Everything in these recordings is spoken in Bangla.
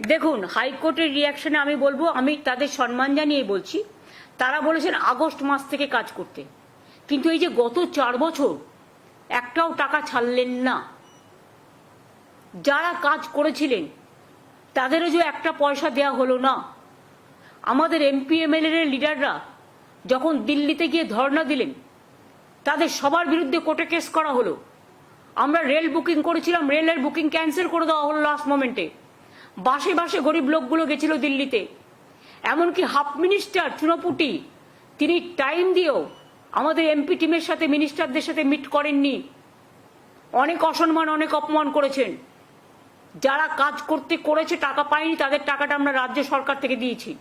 দেখুন হাইকোর্টের রিয়াকশনে আমি বলব, আমি তাদের সম্মান জানিয়ে বলছি, তারা বলেছেন আগস্ট মাস থেকে কাজ করতে। কিন্তু এই যে গত চার বছর একটাও টাকা ছাড়লেন না। যারা কাজ করেছিলেন, তাদেরও যে একটা পয়সা দেয়া হলো না। আমাদের এমপি এমএলএ এর লিডাররা যখন দিল্লিতে গিয়ে ধর্ণা দিলেন, তাদের সবার বিরুদ্ধে কোর্টে কেস করা হলো। আমরা রেল বুকিং করেছিলাম, রেলের বুকিং ক্যান্সেল করে দেওয়া হলো লাস্ট মোমেন্টে বাসে বাসে গরিব লোকগুলো গেছিল দিল্লিতে। এমনকি হাফ মিনিস্টার চুনপুটি, তিনি টাইম দিয়েও আমাদের এমপি টিমের সাথে মিনিস্টারদের সাথে মিট করেননি। অনেক অসম্মান, অনেক অপমান করেছেন। যারা কাজ করতে করেছে, টাকা পায়নি, তাদের টাকাটা আমরা রাজ্য সরকার থেকে দিয়েছি।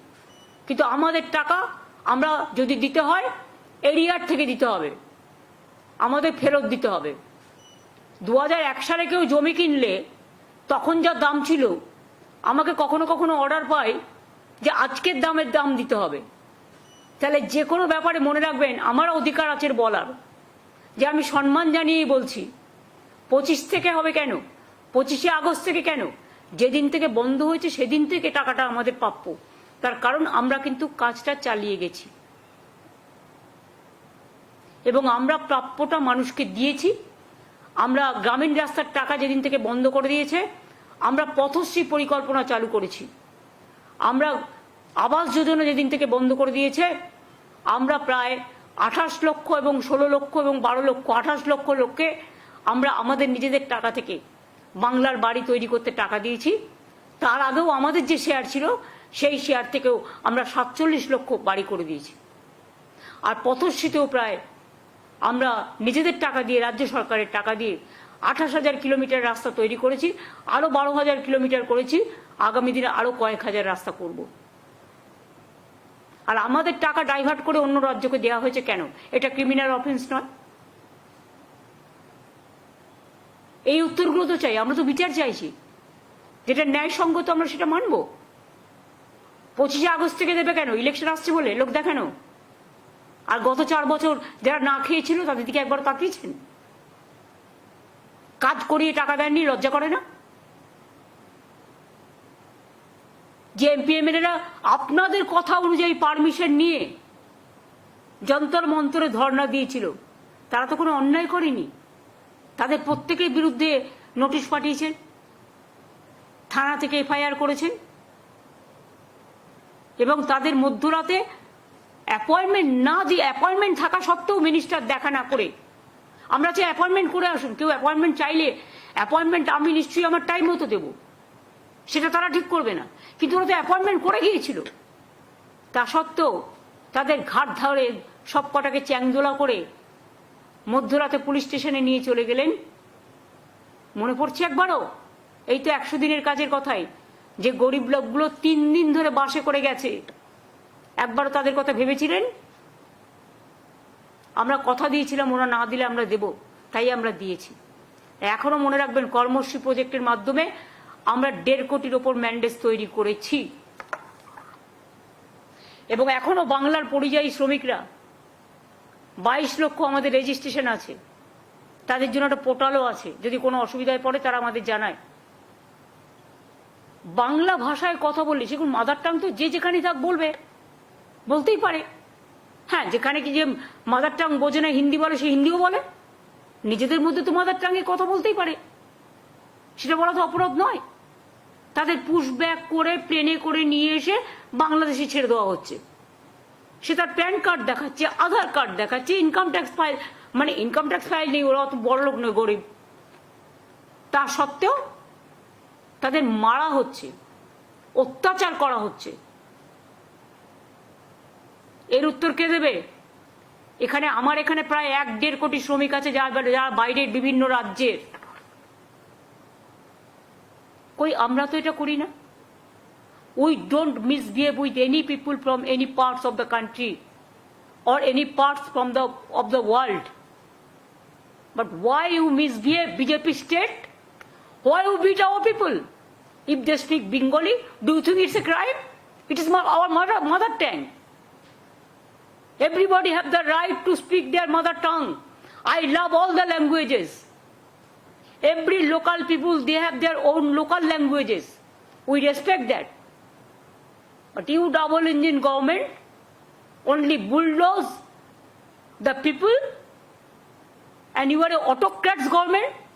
কিন্তু আমাদের টাকা আমরা যদি দিতে হয়, এরিয়ার থেকে দিতে হবে। আমাদের ফেরত দিতে হবে। দু সালে কেউ জমি কিনলে তখন যা দাম ছিল আমাকে কখনো কখনো অর্ডার পাই যে আজকের দামের দাম দিতে হবে। তাহলে যে কোনো ব্যাপারে মনে রাখবেন, আমার অধিকার আছে বলার। যে আমি সম্মান জানিয়েই বলছি, পঁচিশ থেকে হবে কেন? পঁচিশে আগস্ট থেকে কেন? যেদিন থেকে বন্ধ হয়েছে সেদিন থেকে টাকাটা আমাদের প্রাপ্য। তার কারণ আমরা কিন্তু কাজটা চালিয়ে গেছি। এবং আমরা প্রাপ্যটা মানুষকে দিয়েছি। আমরা গ্রামীণ রাস্তার টাকা যেদিন থেকে বন্ধ করে দিয়েছে আমরা পথশ্রী পরিকল্পনা চালু করেছি। আমরা আবাস যোজনা যেদিন থেকে বন্ধ করে দিয়েছে, আমরা প্রায় আঠাশ লক্ষ এবং ষোলো লক্ষ এবং বারো লক্ষ, আঠাশ লক্ষ লোককে আমরা আমাদের নিজেদের টাকা থেকে বাংলার বাড়ি তৈরি করতে টাকা দিয়েছি। তার আগেও আমাদের যে শেয়ার ছিল, সেই শেয়ার থেকেও আমরা সাতচল্লিশ লক্ষ বাড়ি করে দিয়েছি। আর পথশ্রীতেও প্রায় আমরা নিজেদের টাকা দিয়ে, রাজ্য সরকারের টাকা দিয়ে আঠাশ হাজার কিলোমিটার রাস্তা তৈরি করেছি আরও বারো হাজার কিলোমিটার করেছি, আগামী দিনে আরও কয়েক হাজার রাস্তা করব। আর আমাদের টাকা ডাইভার্ট করে অন্য রাজ্যকে দেওয়া হয়েছে কেন? এটা ক্রিমিনাল অফেন্স নয়। এই উত্তরগুলো তো চাই, আমরা তো বিচার চাইছি। যেটা ন্যায় ন্যায়সঙ্গত আমরা সেটা মানব। পঁচিশে আগস্ট থেকে দেবে কেন? ইলেকশন আসছে বলে, লোক দেখানো। আর গত চার বছর যারা না খেয়েছিল, তাদের দিকে একবার তাকিয়েছেন? কাজ করিয়ে টাকা দেননি, লজ্জা করে না? যে এমপিএমএলএরা আপনাদের কথা অনুযায়ী পারমিশন নিয়ে যন্তর মন্তরে ধর্ণা দিয়েছিল, তারা তো কোনো অন্যায় করেনি। তাদের প্রত্যেকের বিরুদ্ধে নোটিশ পাঠিয়েছেন, থানা থেকে এফআইআর করেছেন, এবং তাদের মধ্যরাতে অ্যাপয়েন্টমেন্ট না দিয়ে অ্যাপয়েন্টমেন্ট থাকা সত্ত্বেও মিনিস্টার দেখা না করে আমরা চাই অ্যাপয়েন্টমেন্ট করে আসুন, কেউ অ্যাপয়েন্টমেন্ট চাইলে অ্যাপয়েন্টমেন্ট আমি নিশ্চয়ই আমার টাইম মতো দেবো। সেটা তারা ঠিক করবে না। কিন্তু ওরা তো অ্যাপয়েন্টমেন্ট করে গিয়েছিল। তা সত্ত্বেও তাদের ঘাট ধরে সব কটাকে চ্যাংদোলা করে মধ্যরাতে পুলিশ স্টেশনে নিয়ে চলে গেলেন। মনে পড়ছে একবারও? এই তো একশো দিনের কাজের কথাই। যে গরিব লোকগুলো তিন দিন ধরে বাসে করে গেছে। একবারও তাদের কথা ভেবেছিলেন? আমরা কথা দিয়েছিলাম, ওরা না দিলে আমরা দেব, তাই আমরা দিয়েছি। এখনও মনে রাখবেন, কর্মশ্রী প্রজেক্টের মাধ্যমে আমরা দেড় কোটির ওপর ম্যান্ডেজ তৈরি করেছি। এবং এখনও বাংলার পরিযায়ী শ্রমিকরা, বাইশ লক্ষ আমাদের রেজিস্ট্রেশন আছে। তাদের জন্য একটা পোর্টালও আছে, যদি কোনো অসুবিধায় পড়ে তারা আমাদের জানায়। বাংলা ভাষায় কথা বললে সেগুলো মাদার টাং তো যে যেখানে থাক বলবে, বলতেই পারে। হ্যাঁ যেখানে কি যে মাদার টাং বোঝে না, হিন্দি বলে, সে হিন্দিও বলে। নিজেদের মধ্যে তো মাদার টাঙ্গে কথা বলতেই পারে। সেটা বলা তো অপরাধ নয়। তাদের পুশ ব্যাক করে প্লেনে করে নিয়ে এসে বাংলাদেশে ছেড়ে দেওয়া হচ্ছে। সে তার প্যান কার্ড দেখাচ্ছে, আধার কার্ড দেখাচ্ছে ইনকাম ট্যাক্স ফাইল মানে ইনকাম ট্যাক্স ফাইল নেই, ওরা অত বড় লোক নয়, গরিব। তা সত্ত্বেও তাদের মারা হচ্ছে, অত্যাচার করা হচ্ছে। এর উত্তর কে দেবে? এখানে, আমার এখানে প্রায় এক দেড় কোটি শ্রমিক আছে, যা বাইরের বিভিন্ন রাজ্যের। কই, আমরা তো এটা করি না? We don't misbehave with any people from any parts of the country or any parts from the of the world but why you misbehave BJP state why you beat our people if they speak Bengali do you think it's a crime it is our mother tongue Everybody have the right to speak their mother tongue. I love all the languages. Every local people, they have their own local languages. We respect that. But you double engine government only bulldoze the people and you are an autocrat's government